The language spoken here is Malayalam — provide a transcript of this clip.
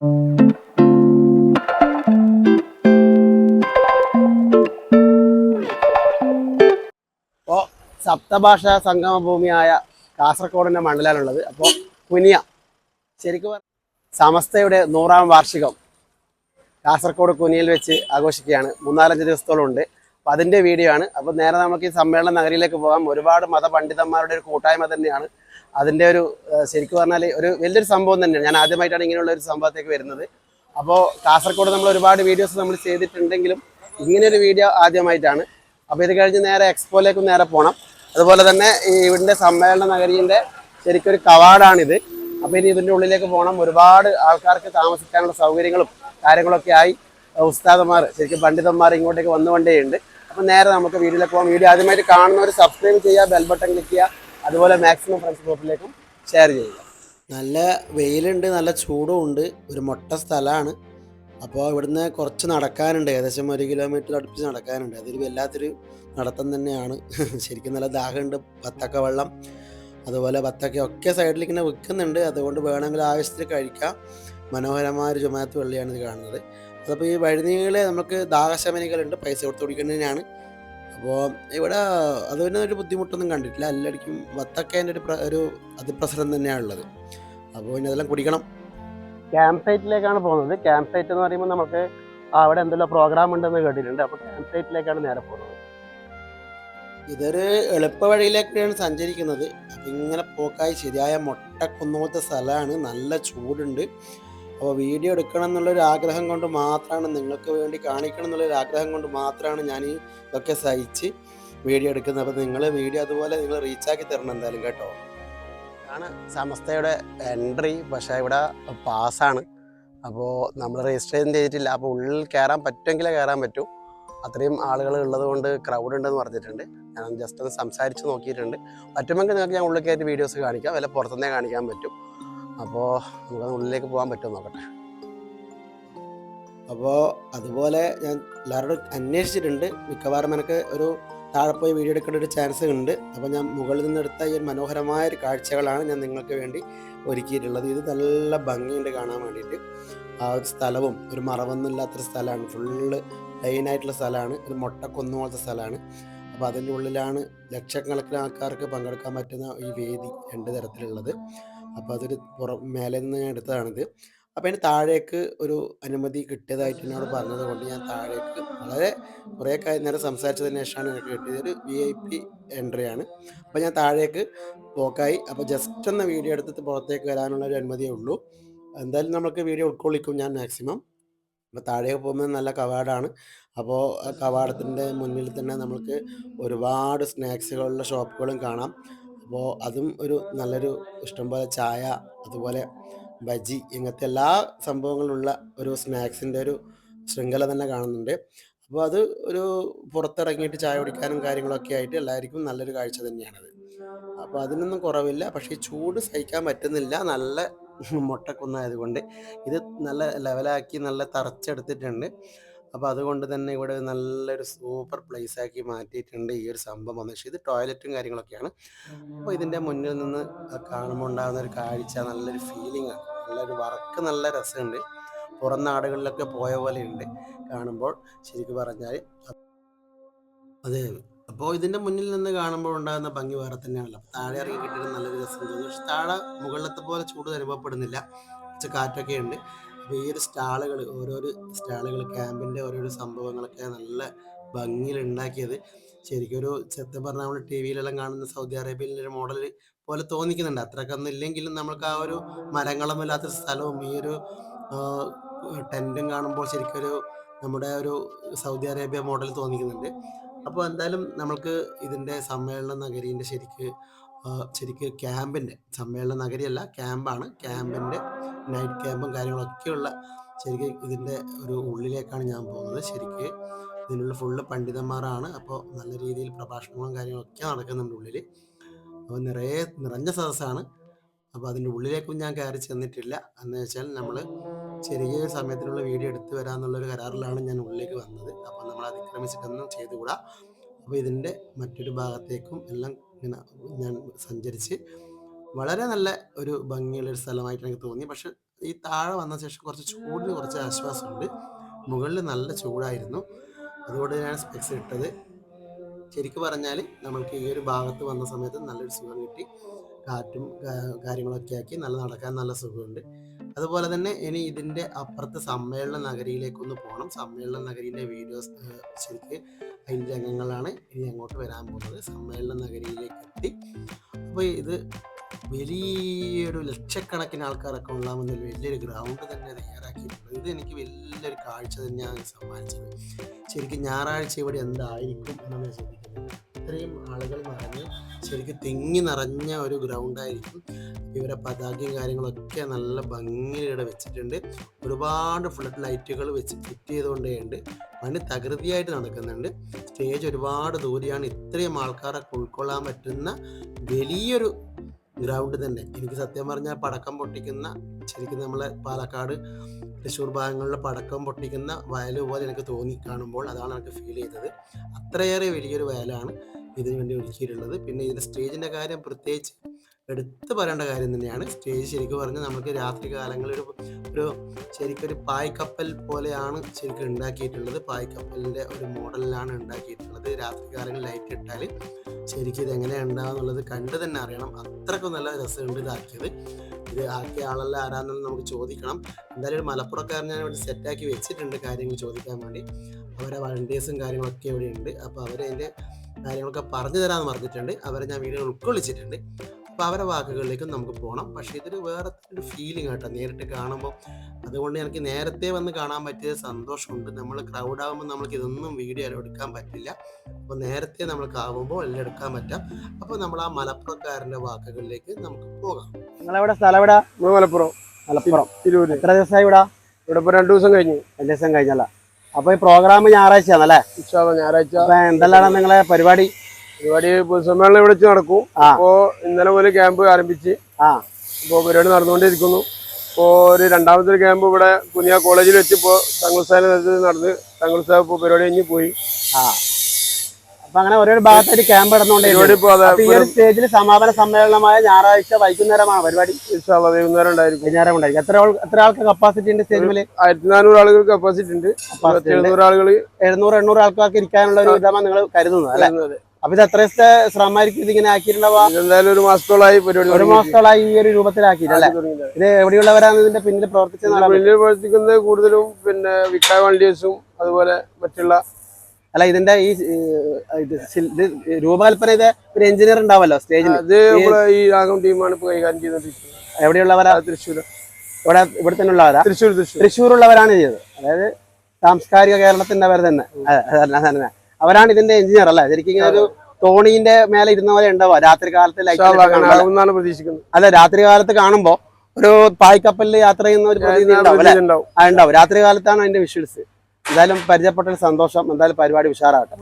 അപ്പോൾ സപ്തഭാഷ സംഗമ ഭൂമിയായ കാസർഗോഡിന്റെ മണ്ഡലമാണുള്ളത് അപ്പോൾ കുനിയ ശരിക്കും സമസ്തയുടെ നൂറാം വാർഷികം കാസർഗോഡ് കുനിയിൽ വെച്ച് ആഘോഷിക്കുകയാണ്. മൂന്നാലഞ്ച് ദിവസത്തോളം ഉണ്ട്. അപ്പോൾ അതിന്റെ വീഡിയോ ആണ്. അപ്പോൾ നേരെ നമുക്ക് ഈ സമ്മേളന നഗരിയിലേക്ക് പോകാം. ഒരുപാട് മതപണ്ഡിതന്മാരുടെ ഒരു കൂട്ടായ്മ തന്നെയാണ് അതിന്റെ ഒരു ശരിക്കു പറഞ്ഞാൽ ഒരു വലിയൊരു സംഭവം തന്നെയാണ്. ഞാൻ ആദ്യമായിട്ടാണ് ഇങ്ങനെയുള്ള ഒരു സംഭവത്തേക്ക് വരുന്നത്. അപ്പോൾ കാസർഗോഡ് നമ്മൾ ഒരുപാട് വീഡിയോസ് നമ്മൾ ചെയ്തിട്ടുണ്ടെങ്കിലും ഇങ്ങനെ ഒരു വീഡിയോ ആദ്യമായിട്ടാണ്. അപ്പോൾ ഇത് കഴിഞ്ഞ് നേരെ എക്സ്പോയിലേക്ക് നേരെ പോകണം അതുപോലെ തന്നെ ഈ ഇവിടുത്തെ സമ്മേളന നഗരീന്റെ ശരിക്കും ഒരു കവാടാണിത്. അപ്പോൾ ഇനി ഇതിന്റെ ഉള്ളിലേക്ക് പോകണം ഒരുപാട് ആൾക്കാർക്ക് താമസിക്കാനുള്ള സൗകര്യങ്ങളും കാര്യങ്ങളൊക്കെ ആയി. ഉസ്താദന്മാർ ശരിക്കും പണ്ഡിതന്മാർ ഇങ്ങോട്ടേക്ക് വന്നുകൊണ്ടേയുണ്ട്. അപ്പോൾ നേരെ നമുക്ക് വീഡിയോയിലേക്ക് പോകാം. വീഡിയോ ആദ്യമായിട്ട് കാണുന്നവർ സബ്സ്ക്രൈബ് ചെയ്യുക ബെൽബട്ടൺ ക്ലിക്ക് ചെയ്യുക. അതുപോലെ മാക്സിമം ഫ്രണ്ട്സ് ഗ്രൂപ്പിലേക്കും ഷെയർ ചെയ്യുക. നല്ല വെയിലുണ്ട് നല്ല ചൂടും ഉണ്ട് ഒരു മൊട്ട സ്ഥലമാണ്. അപ്പോൾ ഇവിടുന്ന് കുറച്ച് നടക്കാനുണ്ട് ഏകദേശം ഒരു കിലോമീറ്റർ അടുപ്പിച്ച് നടക്കാനുണ്ട്. അതൊരു വല്ലാത്തൊരു നടത്തം തന്നെയാണ്. ശരിക്കും നല്ല ദാഹമുണ്ട് ബത്തക്ക വെള്ളം. അതുപോലെ ബത്തക്ക ഒക്കെ സൈഡിൽ ഇങ്ങനെ വിൽക്കുന്നുണ്ട് അതുകൊണ്ട് വേണമെങ്കിൽ ആവശ്യത്തിൽ കഴിക്കാം. മനോഹരമായ ഒരു ജുമാത്ത് വെള്ളിയാണ് ഇത് കാണുന്നത്. അതപ്പോൾ ഈ വഴിനീളെ നമുക്ക് ദാഹശമനികളുണ്ട് പൈസ കൊടുത്ത് കുടിക്കുന്നതിനാണ്. അപ്പോൾ ഇവിടെ അതിന് ഒരു ബുദ്ധിമുട്ടൊന്നും കണ്ടിട്ടില്ല. എല്ലായിടക്കും വത്തൊക്കെ അതിന്റെ ഒരു പ്ര- ഒരു അതിപ്രസരം തന്നെയാണ് ഉള്ളത്. അപ്പോൾ ഇനി അതെല്ലാം കുടിക്കണം. ക്യാമ്പ് സൈറ്റിലേക്കാണ് പോകുന്നത്. ക്യാമ്പ് സൈറ്റ് എന്ന് പറയുമ്പോൾ നമുക്ക് അവിടെ എന്തെല്ലാം പ്രോഗ്രാം ഉണ്ടെന്ന് കേട്ടിട്ടുണ്ട്. അപ്പോൾ ക്യാമ്പ് സൈറ്റിലേക്കാണ് നേരെ പോകുന്നത്. ഇതൊരു എളുപ്പ വഴിയിലേക്കാണ് സഞ്ചരിക്കുന്നത്. ഇങ്ങനെ പോക്കായി ശരിയായ മൊട്ടക്കുന്നോത്തെ സ്ഥലമാണ്. നല്ല ചൂടുണ്ട്. അപ്പോൾ വീഡിയോ എടുക്കണം എന്നുള്ളൊരു ആഗ്രഹം കൊണ്ട് മാത്രമാണ് നിങ്ങൾക്ക് വേണ്ടി കാണിക്കണം എന്നുള്ളൊരു ആഗ്രഹം കൊണ്ട് മാത്രമാണ് ഞാൻ ഈ ഇതൊക്കെ സഹിച്ച് വീഡിയോ എടുക്കുന്നത്. അപ്പോൾ നിങ്ങൾ വീഡിയോ അതുപോലെ നിങ്ങൾ റീച്ചാക്കി തരണം എന്തായാലും കേട്ടോ. ആണ് സമസ്തയുടെ എൻട്രി പക്ഷേ ഇവിടെ പാസ്സാണ് അപ്പോൾ നമ്മൾ രജിസ്റ്റർ ചെയ്തിട്ടില്ല. അപ്പോൾ ഉള്ളിൽ കയറാൻ പറ്റുമെങ്കിലേ കയറാൻ പറ്റൂ. അത്രയും ആളുകൾ ഉള്ളത് കൊണ്ട് ക്രൗഡ് ഉണ്ടെന്ന് പറഞ്ഞിട്ടുണ്ട്. ഞാൻ ജസ്റ്റ് ഒന്ന് സംസാരിച്ച് നോക്കിയിട്ടുണ്ട്. പറ്റുമെങ്കിൽ നിങ്ങൾക്ക് ഞാൻ ഉള്ളിൽ കയറ്റി വീഡിയോസ് കാണിക്കാം. അല്ലെങ്കിൽ പുറത്തുനിന്നേ കാണിക്കാൻ പറ്റും. അപ്പോൾ നമുക്ക് ഉള്ളിലേക്ക് പോകാൻ പറ്റുമോ നോക്കട്ടെ. അപ്പോൾ അതുപോലെ ഞാൻ എല്ലാവരോടും അന്വേഷിച്ചിട്ടുണ്ട്. മിക്കവാറും എനിക്ക് ഒരു താഴെ പോയി വീഡിയോ എടുക്കേണ്ട ഒരു ചാൻസ് ഉണ്ട്. അപ്പോൾ ഞാൻ മുകളിൽ നിന്നെടുത്ത ഈ മനോഹരമായ ഒരു കാഴ്ചകളാണ് ഞാൻ നിങ്ങൾക്ക് വേണ്ടി ഒരുക്കിയിട്ടുള്ളത്. ഇത് നല്ല ഭംഗിയുണ്ട് കാണാൻ വേണ്ടിയിട്ട്. ആ ഒരു സ്ഥലവും ഒരു മറവൊന്നുമില്ലാത്തൊരു സ്ഥലമാണ്. ഫുള്ള് ലൈനായിട്ടുള്ള സ്ഥലമാണ്. ഒരു മുട്ടക്കൊന്നു പോലത്തെ സ്ഥലമാണ്. അപ്പോൾ അതിന്റെ ഉള്ളിലാണ് ലക്ഷക്കണക്കിന് ആൾക്കാർക്ക് പങ്കെടുക്കാൻ പറ്റുന്ന ഈ വേദി രണ്ട് തരത്തിലുള്ളത്. അപ്പോൾ അതൊരു പുറം മേലെ നിന്ന് ഞാൻ എടുത്തതാണിത്. അപ്പോൾ അതിന് താഴേക്ക് ഒരു അനുമതി കിട്ടിയതായിട്ട് എന്നോട് പറഞ്ഞത് കൊണ്ട് ഞാൻ താഴേക്ക് വളരെ കുറേ കാര്യം നേരം സംസാരിച്ചതിന് ശേഷമാണ് എനിക്ക് കിട്ടിയത്. ഒരു വി ഐ പി എൻട്രി ആണ്. അപ്പോൾ ഞാൻ താഴേക്ക് പോക്കായി. അപ്പോൾ ജസ്റ്റ് ഒന്ന് വീഡിയോ എടുത്തിട്ട് പുറത്തേക്ക് വരാനുള്ള ഒരു അനുമതിയേ ഉള്ളൂ. എന്തായാലും നമുക്ക് വീഡിയോ ഉൾക്കൊള്ളിക്കും ഞാൻ മാക്സിമം അപ്പോൾ താഴേക്ക് പോകുമ്പോൾ നല്ല കവാടാണ്. അപ്പോൾ കവാടത്തിന്റെ മുന്നിൽ തന്നെ നമുക്ക് ഒരുപാട് സ്നാക്സുകളുള്ള ഷോപ്പുകളും കാണാം. അപ്പോൾ അതും ഒരു നല്ലൊരു ഇഷ്ടംപോലെ ചായ അതുപോലെ ബജി ഇങ്ങനത്തെ എല്ലാ സംഭവങ്ങളുള്ള ഒരു സ്നാക്സിന്റെ ഒരു ശൃംഖല തന്നെ കാണുന്നുണ്ട്. അപ്പോൾ അത് ഒരു പുറത്തിറങ്ങിയിട്ട് ചായ കുടിക്കാനും കാര്യങ്ങളൊക്കെ ആയിട്ട് എല്ലാവർക്കും നല്ലൊരു കാഴ്ച തന്നെയാണത്. അപ്പോൾ അതിനൊന്നും കുറവില്ല. പക്ഷേ ചൂട് സഹിക്കാൻ പറ്റുന്നില്ല. നല്ല മുട്ടക്കുന്നായതുകൊണ്ട് ഇത് നല്ല ലെവലാക്കി നല്ല തറച്ചെടുത്തിട്ടുണ്ട്. അപ്പോൾ അതുകൊണ്ട് തന്നെ ഇവിടെ നല്ലൊരു സൂപ്പർ പ്ലേസ് ആക്കി മാറ്റിയിട്ടുണ്ട് ഈ ഒരു സംഭവം എന്ന് പക്ഷേ ഇത് ടോയ്ലറ്റും കാര്യങ്ങളൊക്കെയാണ്. അപ്പോൾ ഇതിന്റെ മുന്നിൽ നിന്ന് കാണുമ്പോൾ ഉണ്ടാകുന്ന ഒരു കാഴ്ച നല്ലൊരു ഫീലിംഗ് ആണ്. നല്ലൊരു വർക്ക് നല്ല രസമുണ്ട്. പുറം നാടുകളിലൊക്കെ പോയ പോലെ ഉണ്ട് കാണുമ്പോൾ. ശരിക്കും പറഞ്ഞാൽ അതെ. അപ്പോൾ ഇതിന്റെ മുന്നിൽ നിന്ന് കാണുമ്പോൾ ഉണ്ടാകുന്ന ഭംഗി വേറെ തന്നെയാണല്ലോ. താഴെ ഇറങ്ങി കിട്ടിയിട്ട് നല്ലൊരു രസം തോന്നുന്നു താഴെ മുകളിലത്തെ പോലെ ചൂട് അനുഭവപ്പെടുന്നില്ല. കുറച്ച് കാറ്റൊക്കെ ഉണ്ട്. ഒരു സ്റ്റാളുകൾ ഓരോരോ സ്റ്റാളുകൾ ക്യാമ്പിന്റെ ഓരോരോ സംഭവങ്ങളൊക്കെ നല്ല ഭംഗിയിൽ ഉണ്ടാക്കിയത് ശരിക്കും ഒരു പറഞ്ഞാൽ നമ്മൾ ടി വിയിലെല്ലാം കാണുന്ന സൗദി അറേബ്യയിലെ ഒരു മോഡൽ പോലെ തോന്നിക്കുന്നുണ്ട്. അത്രക്കൊന്നും ഇല്ലെങ്കിലും നമുക്ക് ആ ഒരു മരങ്ങളും ഇല്ലാത്തൊരു സ്ഥലവും ഈ ഒരു ടെന്റും കാണുമ്പോൾ ശരിക്കും ഒരു നമ്മുടെ ഒരു സൗദി അറേബ്യ മോഡൽ തോന്നിക്കുന്നുണ്ട്. അപ്പോൾ എന്തായാലും നമ്മൾക്ക് ഇതിന്റെ സമ്മേളന നഗരീന്റെ ശരിക്ക് ശരിക്ക് ക്യാമ്പിന്റെ സമ്മേളന നഗരിയല്ല ക്യാമ്പാണ്. ക്യാമ്പിന്റെ നൈറ്റ് ക്യാമ്പും കാര്യങ്ങളൊക്കെയുള്ള ശരിക്കും ഇതിന്റെ ഒരു ഉള്ളിലേക്കാണ് ഞാൻ പോകുന്നത്. ശരിക്ക് ഇതിനുള്ള ഫുള്ള് പണ്ഡിതന്മാരാണ്. അപ്പോൾ നല്ല രീതിയിൽ പ്രഭാഷണങ്ങളും കാര്യങ്ങളൊക്കെ നടക്കുന്നുണ്ട് ഉള്ളിൽ അപ്പോൾ നിറയെ നിറഞ്ഞ സദസ്സാണ്. അപ്പോൾ അതിന്റെ ഉള്ളിലേക്കും ഞാൻ കയറി ചെന്നിട്ടില്ല. എന്ന് വെച്ചാൽ നമ്മൾ ചെറിയ സമയത്തിനുള്ള വീഡിയോ എടുത്തു വരാമെന്നുള്ളൊരു കരാറിലാണ് ഞാൻ ഉള്ളിലേക്ക് വന്നത്. അപ്പോൾ നമ്മൾ അതിക്രമിച്ചിട്ടൊന്നും ചെയ്തുകൂടാ. അപ്പോൾ ഇതിന്റെ മറ്റൊരു ഭാഗത്തേക്കും എല്ലാം ഇങ്ങനെ ഞാൻ സഞ്ചരിച്ച് വളരെ നല്ല ഒരു ഭംഗിയുള്ള ഒരു സ്ഥലമായിട്ട് എനിക്ക് തോന്നി. പക്ഷെ ഈ താഴെ വന്ന ശേഷം കുറച്ച് ചൂടിന് കുറച്ച് ആശ്വാസമുണ്ട്. മുകളിൽ നല്ല ചൂടായിരുന്നു. അതുകൊണ്ട് ഞാൻ സ്പെക്സ് ഇട്ടത്. ശരിക്കും പറഞ്ഞാൽ നമ്മൾക്ക് ഈ ഒരു ഭാഗത്ത് വന്ന സമയത്ത് നല്ലൊരു സുഖം കിട്ടി. കാറ്റും കാര്യങ്ങളൊക്കെ ആക്കി നല്ല നടക്കാൻ നല്ല സുഖമുണ്ട്. അതുപോലെ തന്നെ ഇനി ഇതിന്റെ അപ്പുറത്ത് സമ്മേളന നഗരിയിലേക്കൊന്ന് പോകണം സമ്മേളന നഗരിയിലെ വീഡിയോസ് ശരിക്ക് അതിന്റെ അംഗങ്ങളാണ് ഇനി അങ്ങോട്ട് വരാൻ പോകുന്നത്. സമ്മേളന നഗരിയിലേക്ക് എത്തി. അപ്പോൾ ഇത് വലിയൊരു ലക്ഷക്കണക്കിന് ആൾക്കാരൊക്കെ ഉണ്ടാകുന്ന വലിയൊരു ഗ്രൗണ്ട് തന്നെ തയ്യാറാക്കിയിട്ടുണ്ട്. ഇത് എനിക്ക് വലിയൊരു കാഴ്ച തന്നെയാണ് സമ്മാനിച്ചത്. ശരിക്കും ഞായറാഴ്ച ഇവിടെ എന്തായിരിക്കും എന്നാണ് ഞാൻ ചിന്തിക്കുന്നത്. ഇത്രയും ആളുകൾ നിറഞ്ഞ് ശരിക്കും തിങ്ങി നിറഞ്ഞ ഒരു ഗ്രൗണ്ടായിരിക്കും. ഇവരെ പതാകയും കാര്യങ്ങളൊക്കെ നല്ല ഭംഗിയുടെ വെച്ചിട്ടുണ്ട്. ഒരുപാട് ഫ്ലഡ് ലൈറ്റുകൾ വെച്ച് ഫിറ്റ് ചെയ്തുകൊണ്ടേയുണ്ട് പണി തകൃതിയായിട്ട് നടക്കുന്നുണ്ട്. സ്റ്റേജ് ഒരുപാട് ദൂരെയാണ്. ഇത്രയും ആൾക്കാരെ ഉൾക്കൊള്ളാൻ പറ്റുന്ന വലിയൊരു ഗ്രൗണ്ട് തന്നെ. എനിക്ക് സത്യം പറഞ്ഞാൽ പടക്കം പൊട്ടിക്കുന്ന ശരിക്കും നമ്മളെ പാലക്കാട് തൃശ്ശൂർ ഭാഗങ്ങളിൽ പടക്കം പൊട്ടിക്കുന്ന വയൽ പോലെ എനിക്ക് തോന്നി കാണുമ്പോൾ. അതാണ് എനിക്ക് ഫീൽ ചെയ്തത്. അത്രയേറെ വലിയൊരു വയലാണ് ഇതിനു വേണ്ടി ഒരുക്കിയിട്ടുള്ളത്. പിന്നെ ഇതിന്റെ സ്റ്റേജിന്റെ കാര്യം പ്രത്യേകിച്ച് എടുത്തു പറയേണ്ട കാര്യം തന്നെയാണ്. സ്റ്റേജ് ശരിക്കും പറഞ്ഞാൽ നമുക്ക് രാത്രി കാലങ്ങളിൽ ഒരു ഒരു ശരിക്കൊരു പായ്ക്കപ്പൽ പോലെയാണ് ശരിക്കും ഉണ്ടാക്കിയിട്ടുള്ളത്. പായ്ക്കപ്പലിന്റെ ഒരു മോഡലിലാണ് ഉണ്ടാക്കിയിട്ടുള്ളത്. രാത്രി കാലങ്ങളിൽ ലൈറ്റ് ഇട്ടാൽ ശരിക്കും ഇത് എങ്ങനെയാണ് ഉണ്ടാകുന്നുള്ളത് കണ്ട് തന്നെ അറിയണം. അത്രക്കും നല്ല രസമുണ്ട് ഇതാക്കിയത്. ഇത് ആക്കിയ ആളെല്ലാം ആരാണെന്ന് നമുക്ക് ചോദിക്കണം. എന്തായാലും ഒരു മലപ്പുറക്കാരൻ ഞാൻ ഇവിടെ സെറ്റാക്കി വെച്ചിട്ടുണ്ട് കാര്യങ്ങൾ ചോദിക്കാൻ വേണ്ടി. അവരെ വളണ്ടിയേഴ്സും കാര്യങ്ങളൊക്കെ ഇവിടെ ഉണ്ട് അപ്പോൾ അവരതിന്റെ കാര്യങ്ങളൊക്കെ പറഞ്ഞു തരാമെന്ന് പറഞ്ഞിട്ടുണ്ട്. അവരെ ഞാൻ വീഡിയോ ഉൾക്കൊള്ളിച്ചിട്ടുണ്ട്. അപ്പോൾ അവരെ വാക്കുകളിലേക്കും നമുക്ക് പോകണം പക്ഷേ ഇതൊരു വേറെ ഒരു ഫീലിംഗ് കേട്ടോ. നേരിട്ട് കാണുമ്പോൾ അതുകൊണ്ട് എനിക്ക് നേരത്തെ വന്ന് കാണാൻ പറ്റിയ സന്തോഷമുണ്ട്. നമ്മൾ ക്രൗഡ് ആകുമ്പോൾ നമുക്ക് ഇതൊന്നും വീഡിയോ എടുക്കാൻ പറ്റില്ല. അപ്പോൾ നേരത്തെ നമ്മൾക്ക് ആവുമ്പോൾ എല്ലാം എടുക്കാൻ പറ്റാം. അപ്പോൾ നമ്മൾ ആ മലപ്പുറക്കാരന്റെ വാക്കുകളിലേക്ക് നമുക്ക് പോകാം. നിങ്ങളെവിടെ? സ്ഥലം എവിടെ മലപ്പുറം. മലപ്പുറം. തിരൂര്. എത്ര ദിവസമായി ഇവിടെ? ഇവിടെ ഇപ്പൊ രണ്ടു ദിവസം കഴിഞ്ഞു. രണ്ട് ദിവസം കഴിഞ്ഞല്ല അപ്പോൾ ഈ പ്രോഗ്രാം ഞായറാഴ്ചയാണല്ലേ? ഞായറാഴ്ച. എന്തെല്ലാം നിങ്ങളെ പരിപാടി? പരിപാടി പൊതുസമ്മേളനം ഇവിടെ വെച്ച് നടക്കും. അപ്പോ ഇന്നലെ മുതൽ ക്യാമ്പ് ആരംഭിച്ച്. ആ. ഇപ്പോ പരിപാടി നടന്നുകൊണ്ടിരിക്കുന്നു ഇപ്പോ ഒരു രണ്ടാമത്തെ ഒരു ക്യാമ്പ് ഇവിടെ കുനിയ കോളേജിൽ വെച്ച് ഇപ്പോ തങ്ങൾ നേതൃത്വത്തിൽ നടന്ന് തങ്ങൾ സാഹിബ് ഇപ്പോ പരിപാടി കഴിഞ്ഞ് പോയി. അപ്പൊ അങ്ങനെ ഓരോ ഭാഗത്തായിട്ട് ക്യാമ്പ് നടന്നുകൊണ്ടേ ഈ ഒരു സ്റ്റേജിൽ സമാപന സമ്മേളനമായ ഞായറാഴ്ച വൈകുന്നേരമാണ് പരിപാടി. വൈകുന്നേരം ഉണ്ടായിരിക്കും വൈകുന്നേരം ഉണ്ടായിരിക്കും. എത്ര എത്ര ആൾക്ക് കപ്പാസിറ്റി ഉണ്ട് സ്റ്റേജിൽ ആയിരത്തി നാനൂറ് ആളുകൾ കപ്പാസിറ്റി ഉണ്ട്. എഴുന്നൂറ് എണ്ണൂറ് ആൾക്കാർക്ക് ഇരിക്കാനുള്ള ഒരു വിധമാണ് നിങ്ങൾ കരുതുന്നത് അല്ലെ? അപ്പൊ ഇത് എത്ര ദിവസത്തെ ശ്രമമായിരിക്കും ഇതിങ്ങനെ ആക്കിയിട്ടുണ്ടാവുക? എന്തായാലും ഒരു മാസത്തോളമായി പരിപാടി ഒരു മാസത്തോളായി ഈ ഒരു രൂപത്തിലാക്കിയിട്ടല്ലേ തുടങ്ങിയത്. ഇത് എവിടെയുള്ളവരാണ് ഇതിന്റെ പിന്നിൽ പ്രവർത്തിച്ചത്? പിന്നിൽ പ്രവർത്തിക്കുന്നത് കൂടുതലും പിന്നെ വിക്കായ വണ്ടിയേഴ്സും അതുപോലെ മറ്റുള്ള അല്ല ഇതിന്റെ ഈ ഇത് രൂപകൽപ്പന ചെയ്ത ഒരു എഞ്ചിനീയർ ഉണ്ടാവല്ലോ സ്റ്റേജിൽ അത് ഈ രാഗം ടീമാണ് ഇപ്പൊ കൈകാര്യം ചെയ്തത് എവിടെയുള്ളവരാ? തൃശ്ശൂർ ഇവിടെ ഇവിടെ തന്നെ ഉള്ളവരാ തൃശ്ശൂർ തൃശ്ശൂർ തൃശ്ശൂർ ഉള്ളവരാണ് ചെയ്തത്. അതായത് സാംസ്കാരിക കേരളത്തിന്റെ അവർ തന്നെ. അതെ, അതെ അതല്ല. അവരാണ് ഇതിന്റെ എഞ്ചിനീയർ അല്ലേ? ശരിക്കും ഇങ്ങനെ ഒരു തോണീന്റെ മേലെ ഇരുന്ന പോലെ ഉണ്ടാവുക. രാത്രി കാലത്ത് ലൈറ്റ് പ്രതീക്ഷിക്കുന്നത്. അല്ല രാത്രി കാലത്ത് കാണുമ്പോ ഒരു പായ്ക്കപ്പലിൽ യാത്ര ചെയ്യുന്ന ഒരു പ്രതീതി ഉണ്ടാവും അല്ലെ? ഉണ്ടാവും. രാത്രി കാലത്താണ് അതിന്റെ വിഷ്വൽസ് എന്തായാലും പരിചയപ്പെട്ട സന്തോഷം. എന്തായാലും പരിപാടി ഉഷാറാകട്ടെ.